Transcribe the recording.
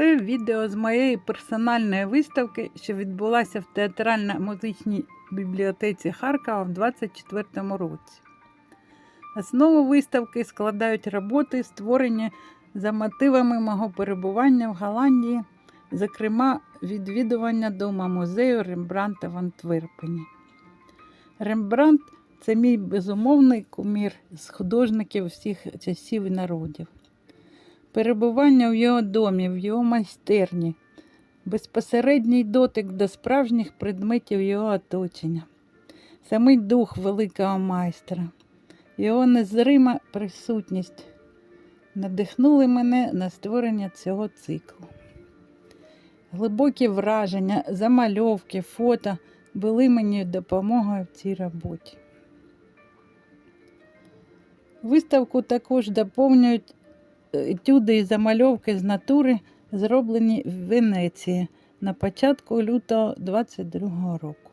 Це відео з моєї персональної виставки, що відбулася в театрально-музичній бібліотеці Харкова в 2024 році. Основу виставки складають роботи, створені за мотивами мого перебування в Голландії, зокрема, відвідування дома музею Рембранта в Антверпені. Рембрандт це мій безумовний кумір з художників всіх часів і народів. Перебування в його домі, в його майстерні, безпосередній дотик до справжніх предметів його оточення, самий дух великого майстра, його незрима присутність надихнули мене на створення цього циклу. Глибокі враження, замальовки, фото були мені допомогою в цій роботі. Виставку також доповнюють етюди і замальовки з натури, зроблені в Венеції на початку лютого 22 року.